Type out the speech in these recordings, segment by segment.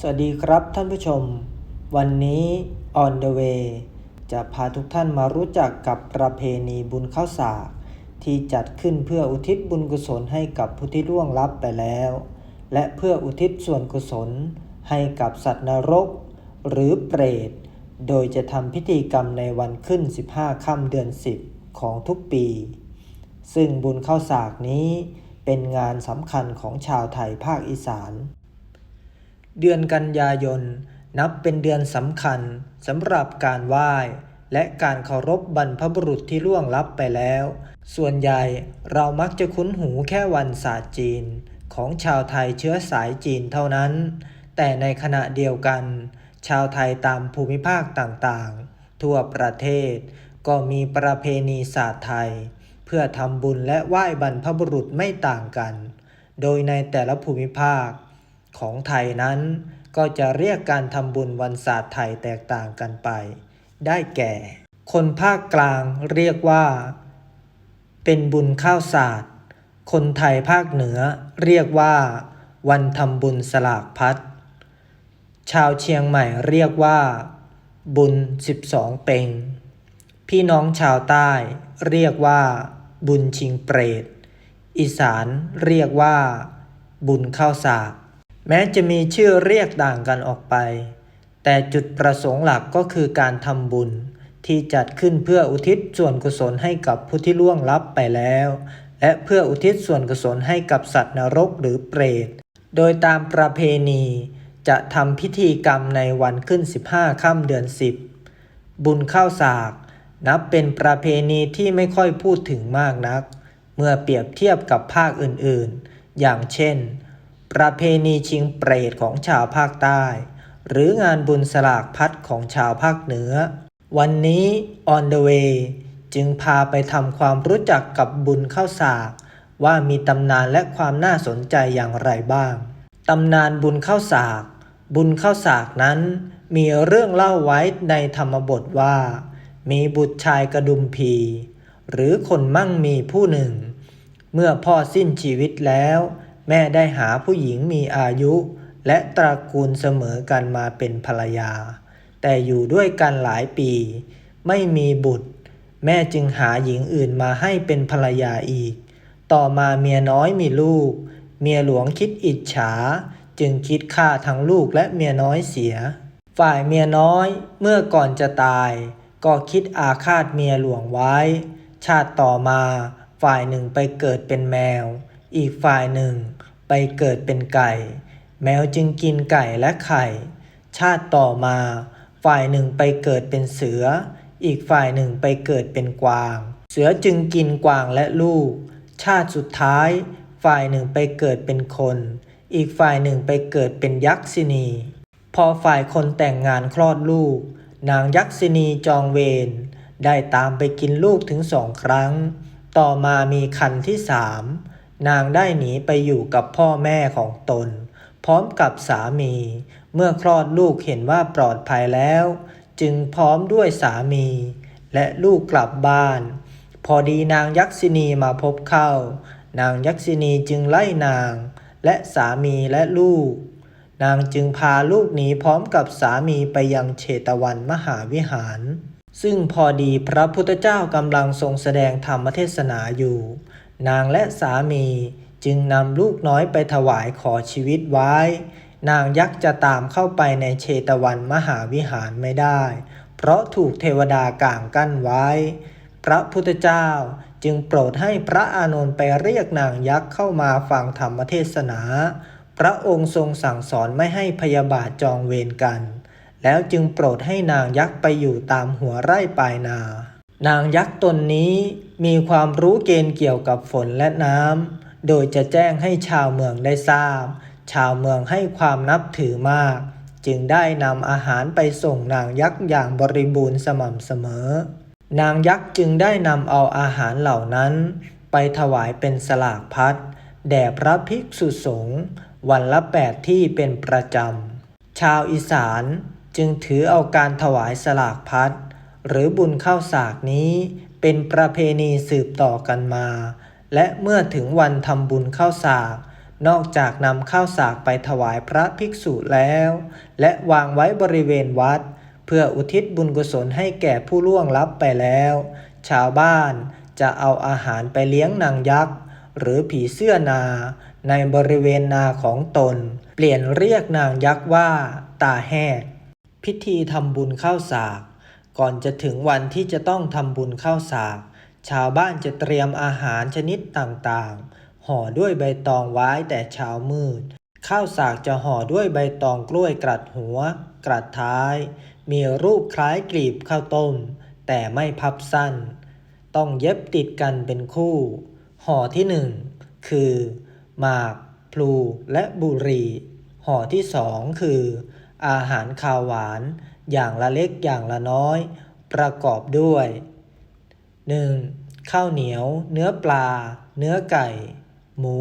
สวัสดีครับท่านผู้ชม วันนี้ On the way จะพาทุกท่านมารู้จักกับประเพณีบุญข้าวสากที่จัดขึ้นเพื่ออุทิศบุญกุศลให้กับผู้ที่ล่วงลับไปแล้ว และเพื่ออุทิศส่วนกุศลให้กับสัตว์นรก หรือเปรต โดยจะทำพิธีกรรมในวันขึ้น 15 ค่ำเดือน 10 ของทุกปี ซึ่งบุญข้าวสากนี้เป็นงานสำคัญของชาวไทยภาคอีสาน เดือนกันยายน นับเป็นเดือนสำคัญสำหรับการไหว้ และการเคารพบรรพบุรุษที่ล่วงลับไปแล้ว ส่วนใหญ่เรามักจะคุ้นหูแค่วันศาสตร์จีน ของชาวไทยเชื้อสายจีนเท่านั้น แต่ในขณะเดียวกัน ชาวไทยตามภูมิภาคต่างๆ ทั่วประเทศ ก็มีประเพณีศาสตร์ไทย เพื่อทำบุญและไหว้บรรพบุรุษไม่ต่างกัน โดยในแต่ละภูมิภาค ของไทยนั้น ก็จะเรียกการทำบุญวันศาสตร์ไทยแตกต่างกันไป ได้แก่ คนภาคกลางเรียกว่า เป็นบุญข้าวศาสตร์ คนไทยภาคเหนือเรียกว่า วันทำบุญสลากพัดชาวเชียงใหม่เรียกว่า บุญ 12 เปงพี่น้องชาวใต้เรียกว่า บุญชิงเปรต อีสานเรียกว่า บุญข้าวสาก แม้จะมีชื่อเรียกต่างกันออกไป แต่จุดประสงค์หลักก็คือการทำบุญ ที่จัดขึ้นเพื่ออุทิศส่วนกุศลให้กับผู้ที่ล่วงลับไปแล้ว และเพื่ออุทิศส่วนกุศลให้กับสัตว์นรกหรือเปรต โดยตามประเพณี จะทำพิธีกรรมในวันขึ้น 15ค่ำเดือน 10 บุญข้าวสาก นับเป็นประเพณีที่ไม่ค่อยพูดถึงมากนัก เมื่อเปรียบเทียบกับภาคอื่นๆ อย่างเช่น ประเพณีชิงเปรตของชาวภาคใต้ หรืองานบุญสลากพัดของชาวภาคเหนือ วันนี้ On the way จึงพาไปทำความรู้จักกับบุญข้าวสาก ว่ามีตำนานและความน่าสนใจอย่างไรบ้าง ตำนานบุญข้าวสาก บุญข้าวสากนั้น มีเรื่องเล่าไว้ในธรรมบทว่า มีบุตรชายกระดุมพี หรือคนมั่งมีผู้หนึ่ง เมื่อพ่อสิ้นชีวิตแล้ว แม่ได้หาผู้หญิงมีอายุ และตระกูลเสมอกันมาเป็นภรรยา แต่อยู่ด้วยกันหลายปี ไม่มีบุตร แม่จึงหาหญิงอื่นมาให้เป็นภรรยาอีก ต่อมาเมียน้อยมีลูก เมียหลวงคิดอิจฉา จึงคิดฆ่าทั้งลูกและเมียน้อยเสีย ฝ่ายเมียน้อยเมื่อก่อนจะตาย ก็คิดอาฆาตเมียหลวงไว้ ชาติต่อมาฝ่ายหนึ่งไปเกิดเป็นแมว อีกฝ่ายหนึ่งไปเกิดเป็นไก่ แมวจึงกินไก่และไข่ ชาติต่อมา ฝ่ายหนึ่งไปเกิดเป็นเสือ อีกฝ่ายหนึ่งไปเกิดเป็นกวาง เสือจึงกินกวางและลูก ชาติสุดท้าย ฝ่ายหนึ่งไปเกิดเป็นคน อีกฝ่ายหนึ่งไปเกิดเป็นยักษินี พอฝ่ายคนแต่งงานคลอดลูก นางยักษินีจองเวรได้ตามไปกินลูกถึงสองครั้ง ต่อมามีคันที่สาม นางได้หนีไปอยู่กับพ่อแม่ของตน พร้อมกับสามี เมื่อคลอดลูกเห็นว่าปลอดภัยแล้ว จึงพร้อมด้วยสามี และลูกกลับบ้าน พอดีนางยักษินีมาพบเข้า นางยักษินีจึงไล่นาง และสามีและลูก นางจึงพาลูกหนีพร้อมกับสามีไปยังเชตวันมหาวิหาร ซึ่งพอดีพระพุทธเจ้ากำลังทรงแสดงธรรมเทศนาอยู่ นางและสามีจึงนำลูกน้อยไปถวายขอชีวิตไว้ นางยักษ์จะตามเข้าไปในเชตวันมหาวิหารไม่ได้ เพราะถูกเทวดากางกั้นไว้ พระพุทธเจ้าจึงโปรดให้พระอานนท์ไปเรียกนางยักษ์เข้ามาฟังธรรมเทศนา พระองค์ทรงสั่งสอนไม่ให้พยาบาทจองเวรกัน แล้วจึงโปรดให้นางยักษ์ไปอยู่ตามหัวไร่ปลายนา นางยักษ์ตนนี้มีความรู้เกณฑ์เกี่ยวกับฝนและน้ำ โดยจะแจ้งให้ชาวเมืองได้ทราบ ชาวเมืองให้ความนับถือมาก จึงได้นำอาหารไปส่งนางยักษ์อย่างบริบูรณ์สม่ำเสมอ นางยักษ์จึงได้นำเอาอาหารเหล่านั้น ไปถวายเป็นสลากพัดแด่พระภิกษุสงฆ์วันละแปดที่เป็นประจำ ชาวอีสานจึงถือเอาการถวายสลากพัด หรือบุญข้าวสากนี้ เป็นประเพณีสืบต่อกันมา และเมื่อถึงวันทำบุญข้าวสาก นอกจากนำข้าวสากไปถวายพระภิกษุแล้ว และวางไว้บริเวณวัด เพื่ออุทิศบุญกุศลให้แก่ผู้ล่วงลับไปแล้ว ชาวบ้านจะเอาอาหารไปเลี้ยงนางยักษ์ หรือผีเสื้อนา ในบริเวณนาของตน เปลี่ยนเรียกนางยักษ์ว่า ตาแหกพิธีทำบุญข้าวสาก ก่อนจะถึงวันที่จะต้องทำบุญข้าวสากชาวบ้านจะเตรียมอาหารชนิดต่างๆ ห่อด้วยใบตองไว้แต่เช้ามืด ข้าวสากจะห่อด้วยใบตองกล้วยกรัดหัวกรัดท้าย มีรูปคล้ายกลีบข้าวต้ม แต่ไม่พับสั้น ต้องเย็บติดกันเป็นคู่ ห่อที่หนึ่งคือ หมาก พลู และบุรี ห่อที่สองคือ อาหารคาวหวาน อย่างละเล็กอย่างละน้อย ประกอบด้วย 1. ข้าวเหนียว เนื้อปลา เนื้อไก่ หมู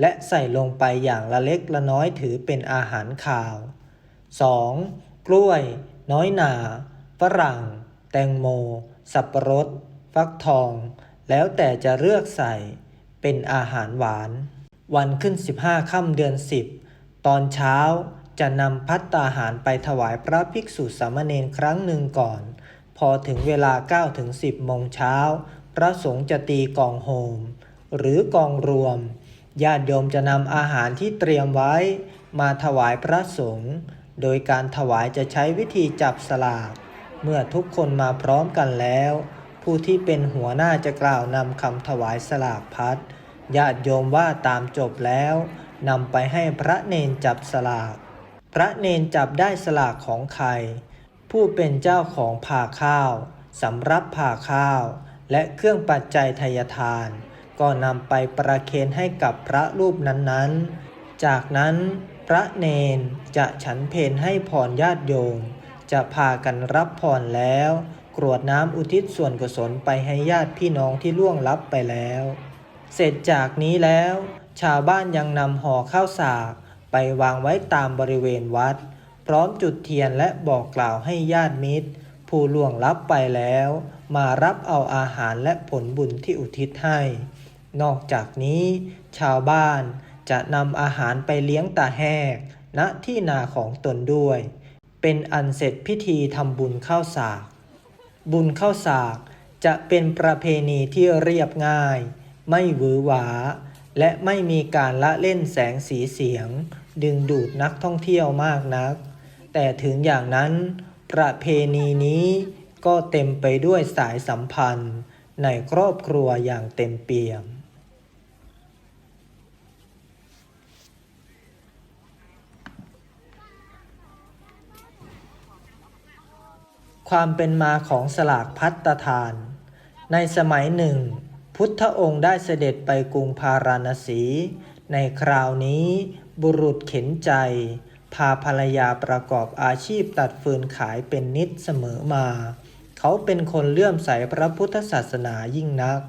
และใส่ลงไปอย่างละเล็กละน้อยถือเป็นอาหารคาว 2. กล้วย น้อยหนาฝรั่ง แตงโม สับปะรด ฟักทอง แล้วแต่จะเลือกใส่ เป็นอาหารหวาน วันขึ้น 15 ค่ำเดือน 10 ตอนเช้า จะนำพัตตาหารไปถวายพระภิกษุสามเณรครั้งหนึ่งก่อน พอถึงเวลา9ถึง10โมงเช้า พระสงฆ์จะตีกองโฮม หรือกองรวม ญาติโยมจะนำอาหารที่เตรียมไว้ มาถวายพระสงฆ์ โดยการถวายจะใช้วิธีจับสลาก เมื่อทุกคนมาพร้อมกันแล้ว ผู้ที่เป็นหัวหน้าจะกล่าวนำคำถวายสลากพัดญาติโยมว่าตามจบแล้วนำไปให้พระเนนจับสลาก พระเนนจับได้สลากของใคร ผู้เป็นเจ้าของผ่าข้าวสำรับผ่าข้าว และเครื่องปัจจัยทยทาน ก็นำไปประเคนให้กับพระรูปนั้นๆ จากนั้นพระเนนจะฉันเพนให้พรญาติโยม จะพากันรับพรแล้ว กรวดน้ำอุทิศส่วนกุศลไปให้ญาติพี่น้องที่ล่วงลับไปแล้ว เสร็จจากนี้แล้ว ชาวบ้านยังนำห่อข้าวสาก ไปวางไว้ตามบริเวณวัด พร้อมจุดเทียนและบอกกล่าวให้ญาติมิตร ผู้ล่วงลับไปแล้ว มารับเอาอาหารและผลบุญที่อุทิศให้ นอกจากนี้ ชาวบ้านจะนำอาหารไปเลี้ยงตาแหกณที่นาของตนด้วย เป็นอันเสร็จพิธีทำบุญข้าวสาก บุญข้าวสากจะเป็นประเพณีที่เรียบง่าย ไม่หวือหวา และไม่มีการละเล่นแสงสีเสียง ดึงดูดนักท่องเที่ยวมากนัก แต่ถึงอย่างนั้น ประเพณีนี้ก็เต็มไปด้วยสายสัมพันธ์ในครอบครัวอย่างเต็มเปี่ยม ความเป็นมาของสลากพัตตทาน ในสมัยหนึ่ง พุทธองค์ได้เสด็จไปกรุงพาราณสี ในคราวนี้ บุรุษเข็นใจ พาภรรยาประกอบอาชีพตัดฟืนขายเป็นนิดเสมอมา เขาเป็นคนเลื่อมใสพระพุทธศาสนายิ่งนัก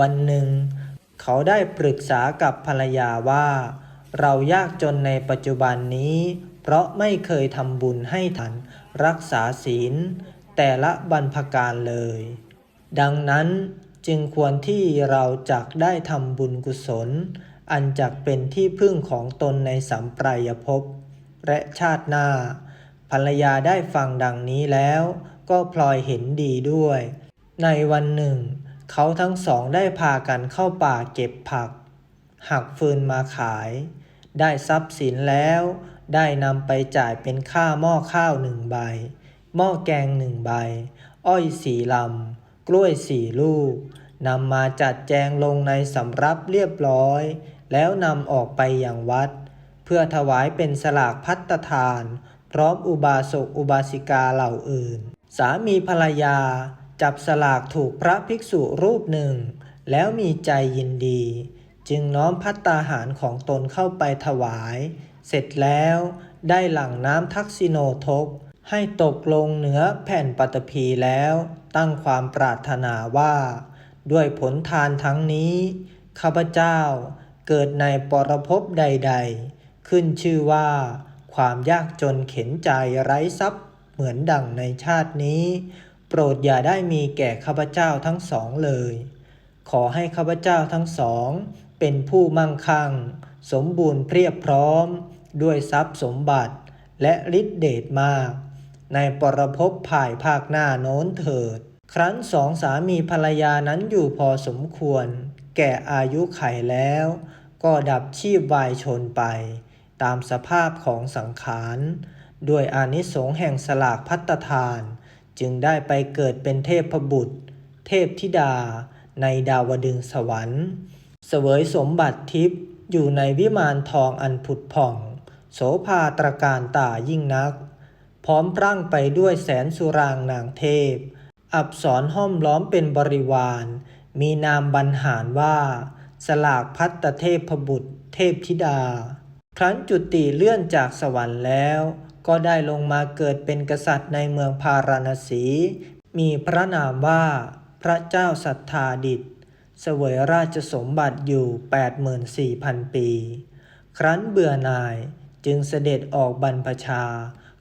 วันหนึ่ง เขาได้ปรึกษากับภรรยาว่า เรายากจนในปัจจุบันนี้ เพราะไม่เคยทำบุญให้ทันรักษาศีล แต่ละบรรพการเลย ดังนั้นจึงควรที่เราจักได้ทำบุญกุศล อันจักเป็นที่พึ่งของตนในสัมปรายภพและชาติหน้า ภรรยาได้ฟังดังนี้แล้ว ก็พลอยเห็นดีด้วย ในวันหนึ่ง เขาทั้งสองได้พากันเข้าป่าเก็บผัก หักฟืนมาขาย ได้ทรัพย์สินแล้ว ได้นำไปจ่ายเป็นค่าหม้อข้าวหนึ่งใบ หม้อแกงหนึ่งใบ อ้อยสี่ลำ กล้วยสี่ลูก นำมาจัดแจงลงในสำรับเรียบร้อย แล้วนำออกไปอย่างวัด เพื่อถวายเป็นสลากพัตตาทาน พร้อมอุบาสกอุบาสิกาเหล่าอื่น สามีภรรยาจับสลากถูกพระภิกษุรูปหนึ่ง แล้วมีใจยินดี จึงน้อมพัตตาหารของตนเข้าไปถวาย เสร็จแล้วได้หลั่งน้ำทักษิโนทก ให้ตกลงเหนือแผ่นปฐพีแล้ว ตั้งความปรารถนาว่า ด้วยผลทานทั้งนี้ ข้าพเจ้าเกิดในปรภพใด ๆ ขึ้นชื่อว่า ความยากจนเข็นใจไร้ทรัพย์เหมือนดังในชาตินี้ โปรดอย่าได้มีแก่ข้าพเจ้าทั้งสองเลย ขอให้ข้าพเจ้าทั้งสอง เป็นผู้มั่งคั่ง สมบูรณ์เพียบพร้อม ด้วยทรัพย์สมบัติและฤทธิเดชมาก ในปรภพภายภาคหน้าโน้นเถิด ครั้นสองสามีภรรยานั้นอยู่พอสมควร แก่อายุไขแล้ว ก็ดับชีพวายชนไป ตามสภาพของสังขารด้วยอานิสงส์แห่งสลากพัตทาน จึงได้ไปเกิดเป็นเทพบุตร เทพธิดา ในดาวดึงสวรรค์ เสวยสมบัติทิพย์อยู่ในวิมานทองอันผุดผ่อง โสภาตรการตายิ่งนัก พร้อมรั่งไปด้วยแสนสุรางนางเทพ อับสรห้อมล้อมเป็นบริวาร มีนามบรรหารว่า สลากพัตเทพบุตร เทพธิดา ครั้นจุติเลื่อนจากสวรรค์แล้ว ก็ได้ลงมาเกิดเป็นกษัตริย์ในเมืองพาราณสี มีพระนามว่า พระเจ้าสัทธาดิษฐ์เสวยราชสมบัติอยู่ 84,000 ปี ครั้นเบื่อหน่ายจึงเสด็จออกบรรพชา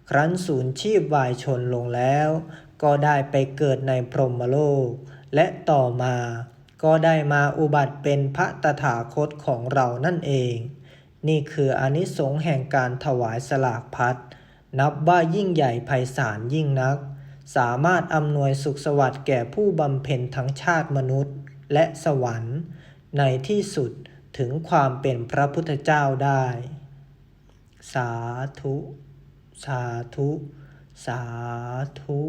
ครั้นสูญชีพวายชนลงแล้ว ก็ได้ไปเกิดในพรหมโลก และต่อมาก็ได้มาอุบัติเป็นพระตถาคตของเรานั่นเอง นี่คืออนิสงส์แห่งการถวายสลากพัดนับว่ายิ่งใหญ่ไพศาลยิ่งนัก สามารถอำนวยสุขสวัสดิ์แก่ผู้บำเพ็ญทั้งชาติมนุษย์และสวรรค์ ในที่สุดถึงความเป็นพระพุทธเจ้าได้ สาธุ สาธุ สาธุ